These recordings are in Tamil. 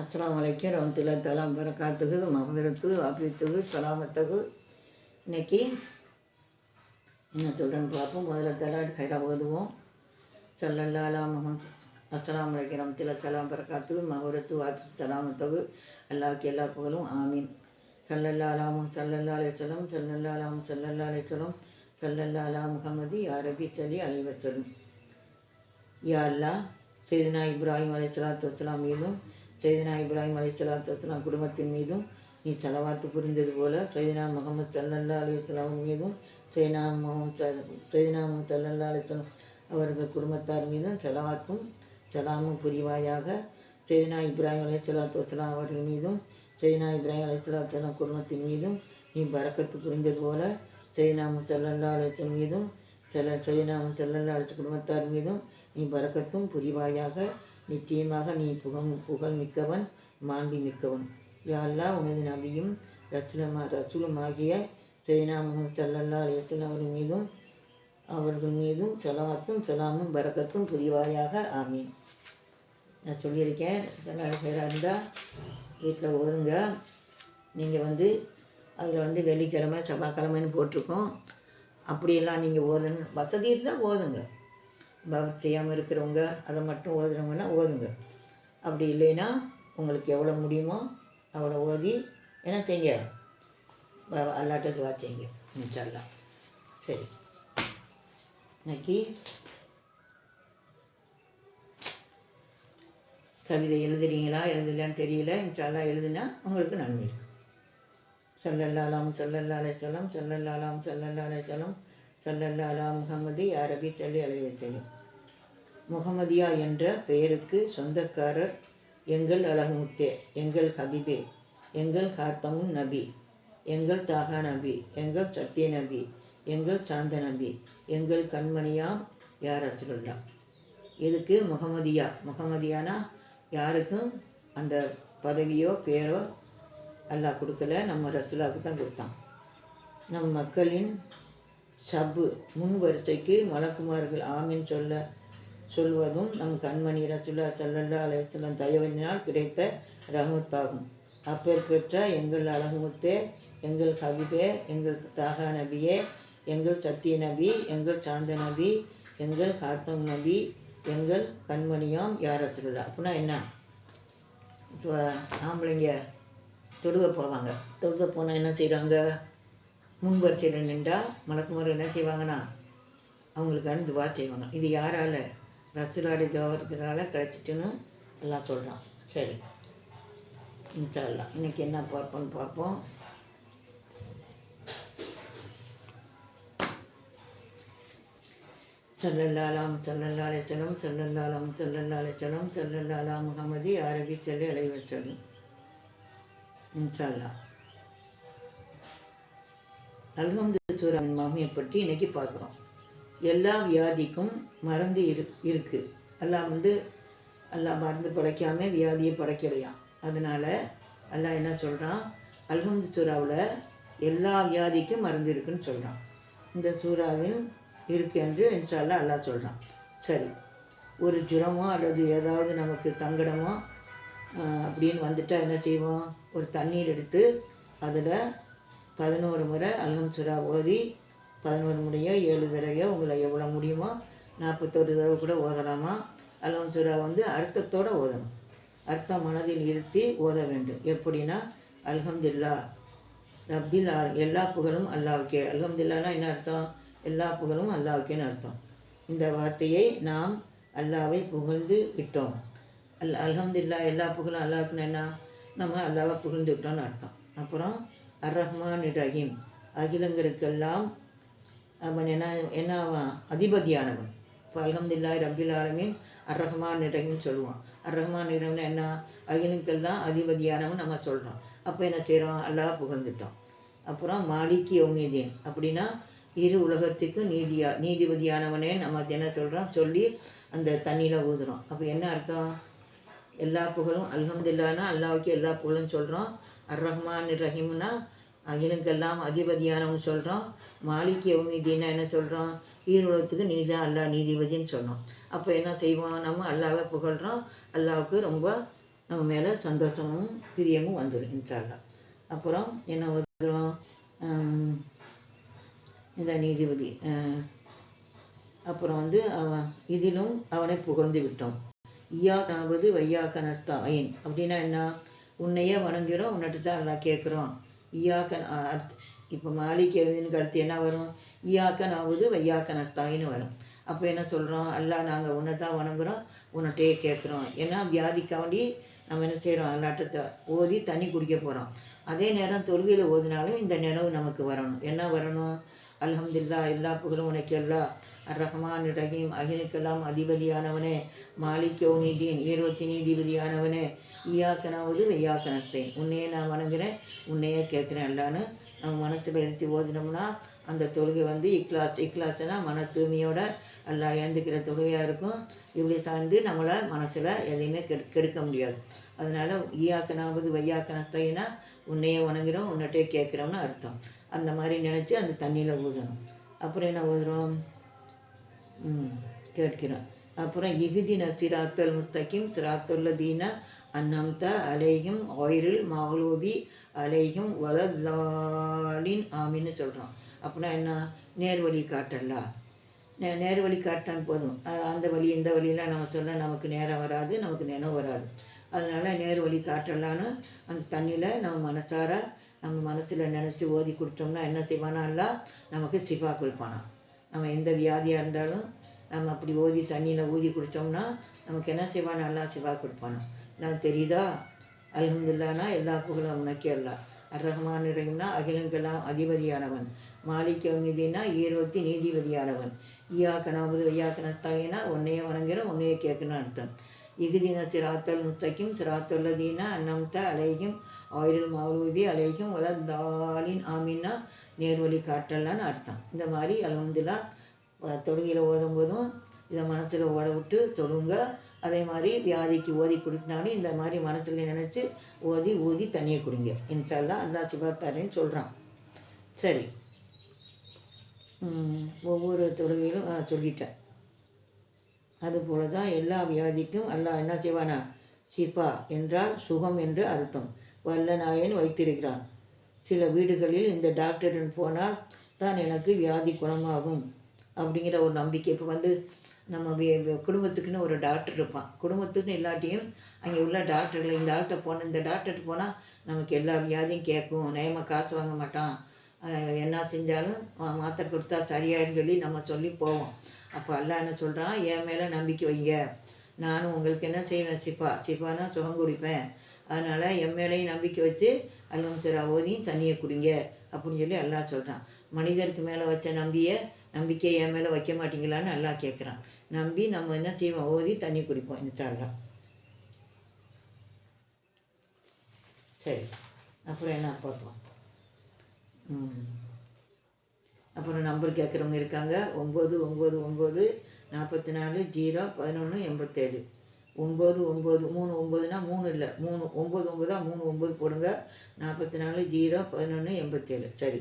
அஸ்லாம் வலைக்கும் ரவத்துல தலாம் பரக்காத்துக்கு மகவிரத்துக்கு அபித்துக்கு சலாமத்துக்கு இன்னைக்கு என்ன சொல்கிறேன்னு பார்ப்போம். முதல்ல தலா கைரா ஓதுவோம். சல்லல்லாலா முகமது அஸ்லாம் வலைக்கும் ரவத்துல தலாம் பரக்காத்துக்கு மகவிரத்து ஆபி சலாமத்துக்கு அல்லாவுக்கு எல்லா புகழும் ஆமீன். சல்லல்லாலாமும் சல்லல்லாலே அலைச்சலம் சல்லல்லாலாம் சல்லல்லாலே அலைச்சலம் சல்லல்லாலா முகமதி அரபி தலி அலைவச்சலும் யா அல்லா செய்தினா இப்ராஹிம் அலை சலாத்து வலாம் மீதும் சைதனா இப்ராஹிம் அலைச்சலாத்து குடும்பத்தின் மீதும் நீ செலவாத்து புரிந்தது போல சைதனா முகமது சல்லல்லா அலைவலாம் மீதும் சைனா முகமது செய்தினா முகமது சல்லல்லா அவர்கள் குடும்பத்தார் மீதும் செலவாத்தும் சலாமும் புரிவாயாக. செய்தினா இப்ராஹிம் அலைச்சலாத்து வசலாம் அவர்கள் மீதும் சைனா இப்ராஹிம் அலைச்சலாத்து குடும்பத்தின் மீதும் நீ பறக்கத்து புரிந்தது போல சைனாமு முசல்லல்லா அலைச்சல் மீதும் செல்ல செய்தினாம செல்லல்லா அழைச்ச குடும்பத்தார் மீதும் நீ பறக்கத்தும் புரிவாயாக. நிச்சயமாக நீ புகம் புகழ் மிக்கவன் மாண்பி மிக்கவன். யாழ்லா உனது நபியும் ரசுலமா ரசூலுமாகிய செய்னா முகமது சல்லல்லா அலையத்தில் அவர்கள் மீதும் அவர்கள் மீதும் செலவாத்தும் செலாமும் பறக்கத்தும் புரிவாயாக. ஆமீன். நான் சொல்லியிருக்கேன் பேராக இருந்தால் வீட்டில் ஓதுங்க. நீங்கள் வந்து அதில் வந்து வெள்ளிக்கிழமை செவ்வாய்க்கிழமைன்னு போட்டிருக்கோம். அப்படியெல்லாம் நீங்கள் ஓதணும். வசதி இருந்தால் ஓதுங்க. பவத் செய்யாமல் இருக்கிறவங்க அதை மட்டும் ஓதுறவங்கலாம் ஓதுங்க. அப்படி இல்லைன்னா உங்களுக்கு எவ்வளோ முடியுமோ அவ்வளோ ஓதி என்ன செய்யுங்க. ப- அல்லாட்ட துவா செய்யுங்க இன்ஷால்லாம் சரி. இன்னைக்கு கவிதை எழுதுறீங்களா எழுதலான்னு தெரியல இன்ஷால்லா எழுதுனா உங்களுக்கு நன்மை இருக்கு. சொல்லல்லாலாம் சொல்லல்லாலே சொல்லம் சொல்லல்லாலாம் சொல்லல்லாலே சொல்லம் சல்லல்லாலா முகமது அரபி தள்ளி அலைவச்சலம் முகமதியா என்ற பெயருக்கு சொந்தக்காரர் எங்கள் அழகுமுத்தே எங்கள் ஹபிபே எங்கள் காத்தமும் நபி எங்கள் தாகா நபி எங்கள் சத்திய நபி எங்கள் சாந்த நபி எங்கள் கண்மணியாம் யார் அச்சுல்லா இதுக்கு முகமதியா முகமதியானா யாருக்கும் அந்த பதவியோ பேரோ அல்லாஹ் கொடுக்கல நம்ம ரசுலாவுக்கு தான் கொடுத்தான். நம் மக்களின் சபு முன் வரிசைக்கு மலக்குமார்கள் ஆமீன் சொல்ல சொல்வதும் நம் கண்மணி ரசுல்லா சல்லல்லா அலையம் தயவினால் கிடைத்த ரஹமத்தாகும். அப்பேற்பெற்ற எங்கள் அழகுமுத்தே எங்கள் கவிதே எங்கள் தாகா நபியே எங்கள் சத்திய நபி எங்கள் சாந்த நபி எங்கள் காத்தம் நபி எங்கள் கண்மணியாம் யார் ரசுல்லா அப்படின்னா என்ன? இப்போ ஆம்பளைங்க தொழுக போவாங்க. தொழுக போனால் என்ன செய்கிறாங்க முன்பரிசையில் நின்றால் நின்றா என்ன செய்வாங்கன்னா அவங்களுக்கு அனுந்து வா செய்வாங்க. இது யாரால்? ரசுலாடி தோவரத்தினால கிடைச்சிட்டுன்னு எல்லாம் சொல்கிறான் சரி. இன்ஷால்லாம் இன்றைக்கி என்ன பார்ப்போம்னு பார்ப்போம். சல்லல்லாலாம் சல்லல்லாலேச்சலம் சல்லல்லாலாம் சல்லல்லாலேச்சலம் சல்லல்லாலா முகமதி அரபி செல்லி அலைவச்சலும் இன்ஷால்லா அல்ஹம்து சூராவின் மாமியை பற்றி இன்னைக்கு பார்க்குறோம். எல்லா வியாதிக்கும் மருந்து இரு இருக்கு. எல்லாம் வந்து எல்லாம் மருந்து படைக்காம வியாதியை படைக்கலையாம் அதனால் எல்லாம் என்ன சொல்கிறான் அல்ஹம்து சூறாவில் எல்லா வியாதிக்கும் மருந்து இருக்குன்னு சொல்கிறான் இந்த சூறாவில் இருக்கு என்று இன்ஷால்லா அல்லாஹ் சொல்கிறான் சரி. ஒரு ஜுரமோ அல்லது ஏதாவது நமக்கு தங்கடமோ அப்படின்னு வந்துட்டால் என்ன செய்வோம்? ஒரு தண்ணீர் எடுத்து அதில் பதினோரு முறை அல்ஹம் சுரா ஓதி பதினோரு முறையோ ஏழு தடவையோ உங்களை எவ்வளோ முடியுமோ நாற்பத்தோரு தடவை கூட ஓதலாமா? அல்ஹம் வந்து அர்த்தத்தோடு ஓதணும். அர்த்தம் மனதில் இருத்தி ஓத வேண்டும். எப்படின்னா அல்ஹம்துல்லா ரப்பில் எல்லா புகழும் அல்லாவுக்கே அல்ஹம்துல்லானா என்ன அர்த்தம்? எல்லா புகழும் அல்லாவுக்கேன்னு அர்த்தம். இந்த வார்த்தையை நாம் அல்லாவை புகழ்ந்து விட்டோம். அல் அல்ஹம்துல்லா எல்லா புகழும் அல்லாவுக்குன்னு என்ன? நம்ம அல்லாவை புகழ்ந்து விட்டோம்னு அர்த்தம். அப்புறம் அர் ரஹ்மான் ரஹீம் அகிலங்களுக்கெல்லாம் அவன் என்ன என்ன அவன்? அதிபதியானவன். இப்போ அல்ஹம்துலில்லாஹி ரப்பில் ஆலமீன் அர் ரஹ்மான் ரஹீம் சொல்லுவான். அர் ரஹ்மான் ரஹீம்னு என்ன? அகிலுக்கெல்லாம் அதிபதியானவன் நம்ம சொல்கிறோம் அப்போ என்ன செய்கிறோம் அல்லாஹ் புகழ்ந்துட்டோம் அப்புறம் மாலிக்கு யௌமிதீன். அப்படின்னா இரு உலகத்துக்கு நீதியா நீதிபதியானவனே நம்ம என்ன சொல்கிறோம் சொல்லி அந்த தண்ணியில் ஊதுறோம் அப்போ என்ன அர்த்தம்? எல்லா புகழும் அல்ஹம்துல்லானா அல்லாவுக்கு எல்லா புகழும் சொல்கிறோம் அர் ரஹ்மான் ரஹீம்னா அகிலுக்கெல்லாம் அதிபதியானவன் சொல்கிறோம் மாலிக் யௌமிதீனா என்ன சொல்கிறோம் நீ நீதான் அல்லாஹ் நீதிபதின்னு சொன்னோம் அப்போ என்ன செய்வோம் நம்ம அல்லாவை புகழ்கிறோம் அல்லாவுக்கு ரொம்ப நம்ம மேலே சந்தோஷமும் பிரியமும் வந்துடும் இன்ஷால்லா அப்புறம் என்ன வந்துடும் இந்த நீதிபதி அப்புறம் வந்து அவன் இதிலும் அவனை புகழ்ந்து விட்டோம் ஈயாக்காவது வையாக்க நஸ்தாயின் அப்படின்னா என்ன? உன்னையே வணங்குகிறோம் உன்னிட்டு தான் எல்லாம் கேட்குறோம் ஈயாக்கன் அடுத்து இப்போ மாலிக் எழுதினுக்கு அடுத்து என்ன வரும்? ஈயாக்கன் ஆகுது வையாக்கன் அர்த்தாயின்னு வரும். அப்போ என்ன சொல்கிறோம் அல்லா நாங்கள் உன்னை தான் வணங்குறோம் உன்னிட்டே கேட்குறோம் ஏன்னா வியாதிக்காண்டி நம்ம என்ன செய்கிறோம் அல்லாட்டத்தை ஓதி தண்ணி குடிக்க போகிறோம் அதே நேரம் தொழுகையில் ஓதினாலும் இந்த நினைவு நமக்கு வரணும். என்ன வரணும்? அலமதுல்லா எல்லா புகழும் உனக்கு எல்லா அர் ரஹ்மான் ரஹீம் அகிலுக்கெல்லாம் அதிபதியானவனே. மாலிக் நீதீன் ஈரோத்தி நீதிபதியானவனே. ஈயாக்கனாவது வெய்யாக்கனஸ்தேன் உன்னையே நான் வணங்குறேன் உன்னையே கேட்குறேன் எல்லான்னு நம்ம மனசில் எடுத்து ஓதினோம்னா அந்த தொழுகை வந்து இக்லாத் இக்லாஸ்னா மன தூய்மையோட எல்லாம் எழுந்துக்கிற தொழுகையாக இருக்கும். இப்படி சார்ந்து நம்மளை மனசில் எதையுமே கெடு கெடுக்க முடியாது. அதனால் ஈயாக்கனாவது வையாக்கனஸ்தைனா உன்னையே வணங்குறோம் உன்னிட்டே கேட்குறோம்னு அர்த்தம். அந்த மாதிரி நினச்சி அந்த தண்ணியில் ஊதணும். அப்புறம் என்ன ஊதுறோம்? கேட்கிறோம். அப்புறம் இகுதி சிராத்தல் முத்தகிம் சிராத்துல்ல தீனா அன்னம்த அலையும் ஆயிரில் மகளூபி அலையும் வளலாலின் ஆமின்னு சொல்கிறோம் அப்படின்னா என்ன? நேர்வழி காட்டல்லா. நே நேர்வழி காட்டான் போதும். அந்த வழி இந்த வழியெல்லாம் நம்ம சொல்ல நமக்கு நேரம் வராது நமக்கு நினைவு வராது. அதனால் நேர் வழி காட்டலான்னு அந்த தண்ணியில் நம்ம மனசார நம்ம மனசில் நினச்சி ஓதி கொடுத்தோம்னா என்ன செய்வானா? அல்லா நமக்கு சிவா கொடுப்பானா. நம்ம எந்த வியாதியாக இருந்தாலும் நம்ம அப்படி ஓதி தண்ணியில் ஊதி குடித்தோம்னா நமக்கு என்ன செய்வான் நல்லா சிவா கொடுப்பானா. நான் தெரியுதா? அல்ஹம்துல்லானா எல்லா புகழும் உனக்கே அல்லா. அர் ரஹ்மான் ரஹீம்னா அகிலங்கெல்லாம் அதிபதியானவன். மாலிக் மீதினா ஈரோத்தி நீதிபதியானவன். ஈயா கனாபது உன்னையே வணங்குறோம் உன்னையே கேட்கணும்னு அர்த்தம். இகுதின சிராத்தல் முத்தக்கும் சிராத்தொல்லதீனா அன்னம்த அலைகும் ஆயிரல் மௌலூபி அலைகும் வளதாலின் ஆமின்னா நேர்வழி காட்டலான்னு அர்த்தம். இந்த மாதிரி அலமதுல்லா தொழுகையில் ஓதும் போதும் இதை மனசில் ஓட விட்டு தொழுங்க. அதே மாதிரி வியாதிக்கு ஓதி கொடுத்தினாலும் இந்த மாதிரி மனசில் நினச்சி ஓதி ஊதி தண்ணியை குடிங்க இன்ஷால்லா அல்லா சிபாத்தாரேன்னு சொல்கிறான் சரி. ஒவ்வொரு தொழுகையிலும் சொல்லிட்டேன். அதுபோல தான் எல்லா வியாதிக்கும் அல்லாஹ் என்ன செய்வானா? சிபா என்றால் சுகம் என்று அர்த்தம். வல்ல நாயன் வைத்திருக்கிறான். சில வீடுகளில் இந்த டாக்டரின் போனால் தான் எனக்கு வியாதி குணமாகும். அப்படிங்கிற ஒரு நம்பிக்கை. இப்போ வந்து நம்ம குடும்பத்துக்குன்னு ஒரு டாக்டர் இருப்பான். குடும்பத்துக்குன்னு இல்லாட்டியும் அங்கே உள்ள டாக்டர்கள் இந்த டாக்டர் போன இந்த டாக்டர் போனால் நமக்கு எல்லா வியாதியும் கேட்கும். நேமாக காசு வாங்க மாட்டான். என்ன செஞ்சாலும் மாத்திரை கொடுத்தா சரியாயின்னு சொல்லி நம்ம சொல்லி போவோம். அப்போ அல்லா என்ன சொல்கிறான் என் மேலே நம்பிக்கை வைங்க. நானும் உங்களுக்கு என்ன செய்வேன்? சிப்பா. சிப்பானா சுகம் குடிப்பேன். அதனால் என் மேலேயும் நம்பிக்கை வச்சு அல்லம் சிரா ஓதியும் தண்ணியை குடிங்க அப்படின்னு சொல்லி எல்லாம் சொல்கிறான் மனிதருக்கு மேலே வச்ச நம்பியை நம்பிக்கை என் மேலே வைக்க மாட்டீங்களான்னு நல்லா கேட்குறான் நம்பி நம்ம என்ன செய்வோம்? ஓதி தண்ணி குடிப்போம் இன்ஷால்லா சரி அப்புறம் என்ன பார்ப்போம்? ம். அப்புறம் நம்பர் கேட்குறவங்க இருக்காங்க. ஒம்பது ஒம்பது ஒம்பது நாற்பத்தி நாலு ஜீரோ பதினொன்று எண்பத்தேழு. ஒம்பது ஒம்பது மூணு ஒம்பதுனா மூணு இல்லை. மூணு ஒம்பது ஒம்பதா மூணு ஒம்பது போடுங்க. நாற்பத்தி நாலு ஜீரோ பதினொன்று எண்பத்தேழு. சரி.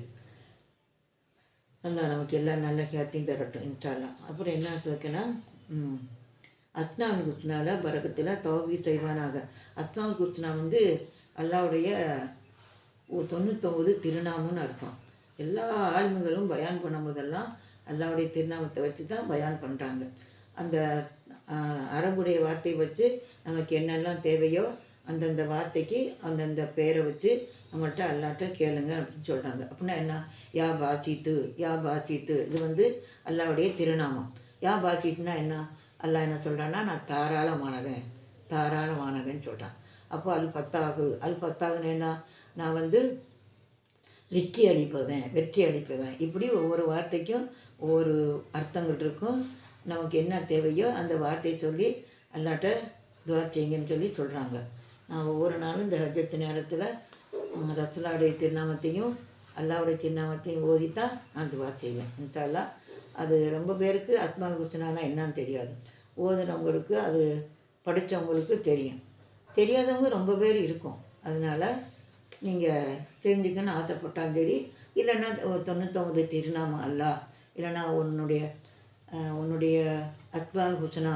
அல்லா நமக்கு எல்லாம் நல்ல ஹேத்தையும் தரட்டும் இன்ஷால்லா அப்புறம் என்ன கேட்கணும் ம் குத்னால பரகத்தில் தௌபி செய்வானாக. அஸ்னாவில் குத்னா வந்து அல்லாவுடைய தொண்ணூத்தொம்பது திருநாமம்னு அர்த்தம். எல்லா ஆளுமைகளும் பயான் பண்ணும்போதெல்லாம் அல்லாவுடைய திருநாமத்தை வச்சு தான் பயான் பண்ணுறாங்க அந்த அரபுடைய வார்த்தையை வச்சு நமக்கு என்னெல்லாம் தேவையோ அந்தந்த வார்த்தைக்கு அந்தந்த பேரை வச்சு நம்மள்கிட்ட அல்லாட்ட கேளுங்க அப்படின்னு சொல்கிறாங்க அப்படின்னா என்ன? யா பாச்சித்து யா பாச்சித்து. இது வந்து அல்லாவுடைய திருநாமம். யா பாச்சித்துனா என்ன? அல்லா என்ன சொல்கிறான்னா நான் தாராளமானவன். தாராளமானவன் சொல்கிறான் அப்போ அல் பத்தாகு அல் பத்தாகுன்னு என்ன? நான் வந்து வெற்றி அளிப்பவன் வெற்றி அளிப்பவன். இப்படி ஒவ்வொரு வார்த்தைக்கும் ஒவ்வொரு அர்த்தங்கள் இருக்கும். நமக்கு என்ன தேவையோ அந்த வார்த்தையை சொல்லி அல்லாட்ட துவா செய்யுங்கன்னு சொல்லி சொல்கிறாங்க நான் ஒவ்வொரு நாளும் இந்த ஹஜ்ஜத்து நேரத்தில் ரத்னாவுடைய திருநாமத்தையும் அல்லாவுடைய திருநாமத்தையும் ஓதித்தான் நான் துவா செய்வேன். இன்ஷால்லா அது ரொம்ப பேருக்கு அத்மால் குஸ்னானா என்னன்னு தெரியாது. ஓதுனவங்களுக்கு அது படித்தவங்களுக்கு தெரியும். தெரியாதவங்க ரொம்ப பேர் இருக்கும். அதனால் நீங்கள் தெரிஞ்சுக்கணும்னு ஆசைப்பட்டாலும் சரி இல்லைன்னா தொண்ணூத்தொம்பது திருநாமம் அல்லா இல்லைன்னா உன்னுடைய உன்னுடைய அத்மால் குச்சனா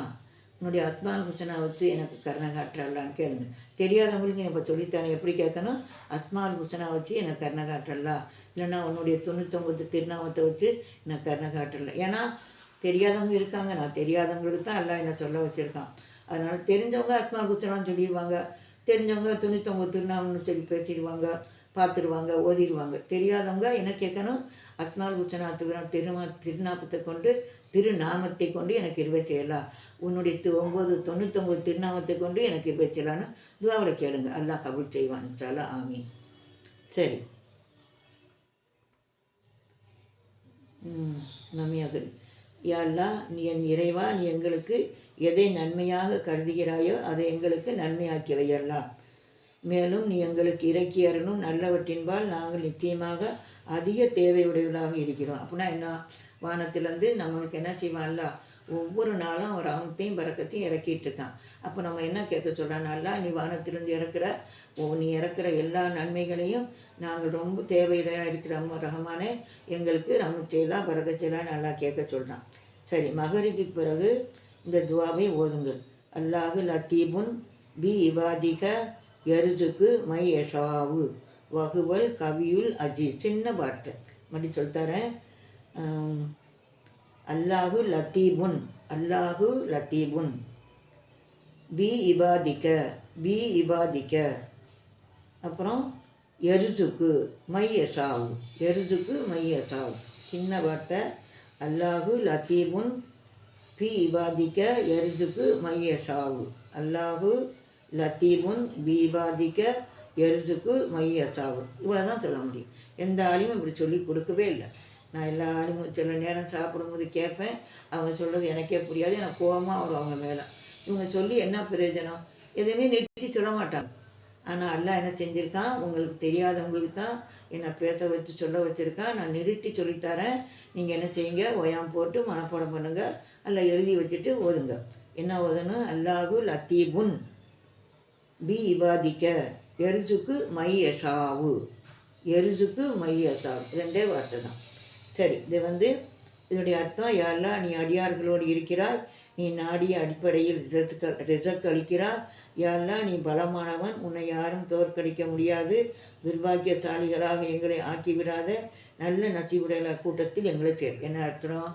உன்னுடைய ஆத்மான வச்சு எனக்கு கருணை காட்டுறலான்னு கேளுங்க. தெரியாதவங்களுக்கு நீ இப்போ சொல்லித்தானே எப்படி கேட்கணும்? ஆத்மான வச்சு எனக்கு கருணை காட்டுறலா இல்லைன்னா உன்னுடைய தொண்ணூத்தொம்பது திருநாமத்தை வச்சு எனக்கு கருணை காட்டுறல ஏன்னா தெரியாதவங்க இருக்காங்க. நான் தெரியாதவங்களுக்கு தான் எல்லாம் என்ன சொல்ல வச்சுருக்கான். அதனால் தெரிஞ்சவங்க ஆத்மா சொல்லிடுவாங்க. தெரிஞ்சவங்க தொண்ணூத்தொம்பது திருநாமம்னு சொல்லி பேசிடுவாங்க. பார்த்துருவாங்க ஓதிடுவாங்க. தெரியாதவங்க என்ன கேட்கணும்? அத்மால் உச்சநாத்துகிறான் திருமா திருநாமத்தை கொண்டு திருநாமத்தை கொண்டு எனக்கு இருபத்தி ஏழா உன்னுடைய தி ஒம்பது தொண்ணூத்தொம்பது திருநாமத்தை கொண்டு எனக்கு இருபத்தி ஏழான்னு துவாவில் கேளுங்க. அல்லாஹ் கபூல் செய்வான்ட்டால ஆமீன். சரி. நம்பியாக யாழ்லா நீ என் இறைவா நீ எங்களுக்கு எதை நன்மையாக கருதுகிறாயோ அதை எங்களுக்கு நன்மையாக்கி மேலும் நீ எங்களுக்கு இறக்கி அருணும் நல்லவற்றின்பால் நாங்கள் நிச்சயமாக அதிக தேவையுடையவர்களாக இருக்கிறோம். அப்படின்னா என்ன? வானத்திலேருந்து நம்மளுக்கு என்ன செய்வான்ல ஒவ்வொரு நாளும் அவர் அவனத்தையும் பறக்கத்தையும் இறக்கிட்டு இருக்கான். அப்போ நம்ம என்ன கேட்க சொல்கிறான் நீ வானத்திலேருந்து இறக்குற ஓ நீ இறக்குற எல்லா நன்மைகளையும் நாங்கள் ரொம்ப தேவையுடையாக இருக்கிற ரகமானே எங்களுக்கு ரமச்செயலா பறக்கச்செயலா நல்லா கேட்க சொல்கிறான் சரி மகரிக்கு பிறகு இந்த துவாவை ஓதுங்கள். அல்லாஹு லத்தீபுன் பி இவாதிக எருதுக்கு மை எஷாவு. வகுவல் கவியுல் அஜி. சின்ன வார்த்தை மறுபடி சொல்லித்தரேன் அல்லாஹு லத்தீபுன். அல்லாஹு லத்தீபுன். பி இபாதிக்க. பி இபாதிக்க. அப்புறம் எருதுக்கு மையசாவு எருதுக்கு மையசாவு சின்ன வார்த்தை. அல்லாஹு லத்தீபுன். பி இபாதிக்க. எருதுக்கு மையசாவு அல்லாஹு லத்தீபுன் பி இபாதிக்க எருதுக்கு மையசாவு இவ்வளோ தான் சொல்ல முடியும். எந்த ஆளையும் இப்படி சொல்லி கொடுக்கவே இல்லை. நான் எல்லா ஆளுமும் சில நேரம் சாப்பிடும்போது கேட்பேன். அவங்க சொல்கிறது எனக்கே புரியாது. எனக்கு கோபமாக வரும் அவங்க மேலே. இவங்க சொல்லி என்ன பிரயோஜனம்? எதுவுமே நிறுத்தி சொல்ல மாட்டாங்க. ஆனால் அல்லா என்ன செஞ்சுருக்கான்? உங்களுக்கு தெரியாதவங்களுக்கு தான் என்னை பேச வச்சு சொல்ல வச்சுருக்கான் நான் நிறுத்தி சொல்லித்தரேன். நீங்கள் என்ன செய்யுங்க? ஒயாம் போட்டு மனப்பாடம் பண்ணுங்கள் அல்ல எழுதி வச்சுட்டு ஓதுங்க. என்ன ஓதணும்? அல்லாஹு லத்தீபுன். பி இபாதிக்க எரிஜுக்கு மை எஷாவு எரிஜுக்கு மை ரெண்டே வார்த்தை தான் சரி இது வந்து இதனுடைய அர்த்தம் யாரெல்லாம் நீ அடியார்களோடு இருக்கிறாய். நீ நாடிய அடிப்படையில் ரிசக் ரிசக் அளிக்கிறார் யாரெல்லாம் நீ பலமானவன். உன்னை யாரும் தோற்கடிக்க முடியாது. துர்பாக்கியசாலிகளாக எங்களை ஆக்கிவிடாத. நல்ல நச்சிவுடைய கூட்டத்தில் எங்களை சேர் என்ன அர்த்தம்?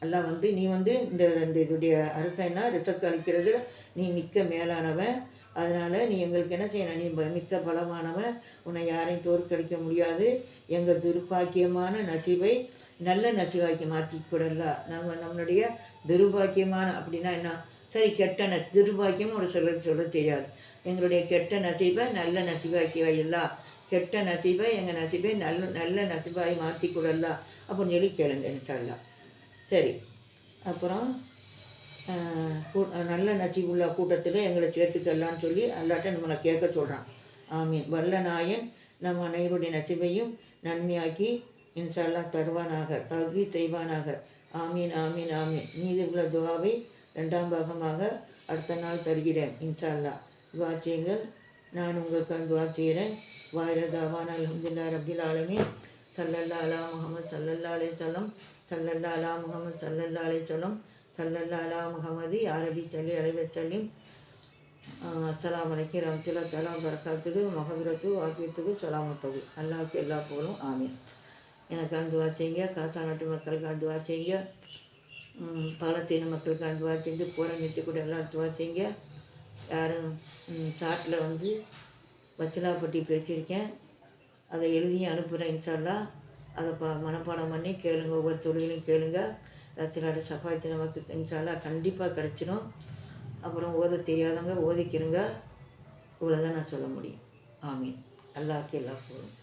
எல்லாம் வந்து நீ வந்து இந்த இந்த இதுடைய அர்த்தம் என்ன? ரிசக் அளிக்கிறது நீ மிக்க மேலானவன். அதனால் நீ எங்களுக்கு என்ன செய்யணும்? நீ மிக்க பலமானவன். உன்னை யாரையும் தோற்கடிக்க முடியாது. எங்கள் துர்பாக்கியமான நசிவை நல்ல நசிவாக்கி மாற்றி நம்ம நம்மளுடைய துர்பாக்கியமான அப்படின்னா என்ன? சரி கெட்ட ந துர்பாக்கியம் ஒரு சொல்ல சொல்ல தெரியாது. எங்களுடைய கெட்ட நசிவை நல்ல நசிவாக்கி வையலாம் கெட்ட நசிவை எங்கள் நசிவை நல்ல நல்ல நசிவாய் மாற்றி அப்படின்னு சொல்லி கேளுங்க சொல்லலாம் சரி. அப்புறம்? நல்ல நச்சிவுள்ள கூட்டத்தில் எங்களை சேர்த்துக்கலான்னு சொல்லி அல்லாட்ட நம்மளை கேட்க சொல்கிறான் ஆமீன். வல்ல நாயன் நம் அனைவருடைய நசிவையும் நன்மையாக்கி இன்ஷால்லாம் தருவானாக தகுதி செய்வானாக. ஆமீன் ஆமீன் ஆமீன். மீது உள்ள துவாவை ரெண்டாம் பாகமாக அடுத்த நாள் தருகிறேன் இன்ஷால்லா. துவா செய்யுங்கள். நான் உங்களுக்கு துவா செய்கிறேன். வாயிரதாவான் அலமதுல்லா ரபில் ஆலமின். சல்லல்லா அலா முகமது சல்லல்லா அலே சொல்லம் சல்லல்லா அலா முகமது சல்லல்லா அலே சொல்லம் சல்லல்லா அலா முகமது யாரபி சல்லி அலைவச்சல்லிம் அஸ்லாம் வலைக்கு ரமத்துல்லா தலாம் வரக்காத்துக்கு மகபிரத்து வாக்கியத்துக்கு சொல்லாமட்டது அல்லாவுக்கு எல்லா போலும் ஆமீன். எனக்கு அந்துவா செய்யுங்க காசா நாட்டு மக்களுக்கு அந்துவா செய்யுங்க. பாலத்தீன மக்களுக்கு அந்துவா செஞ்சு போகிற நிறுத்தி கூட எல்லாம் துவா செய்யுங்க. யாரும் சாட்டில் வந்து பச்சிலாப்பட்டி பேச்சிருக்கேன் அதை எழுதியும் அனுப்புகிறேன் இன்ஷால்லா அதை பா மனப்பாடம் பண்ணி கேளுங்க ஒவ்வொரு தொழிலையும் கேளுங்கள் ரத்தினாடு சப்பாத்தி நமக்கு இன்ஷால்லா கண்டிப்பாக கிடச்சிடும் அப்புறம் ஓத தெரியாதவங்க ஓதிக்கிறங்க இவ்வளோதான் நான் சொல்ல முடியும். ஆமீன். அல்லாவுக்கு எல்லா போகும்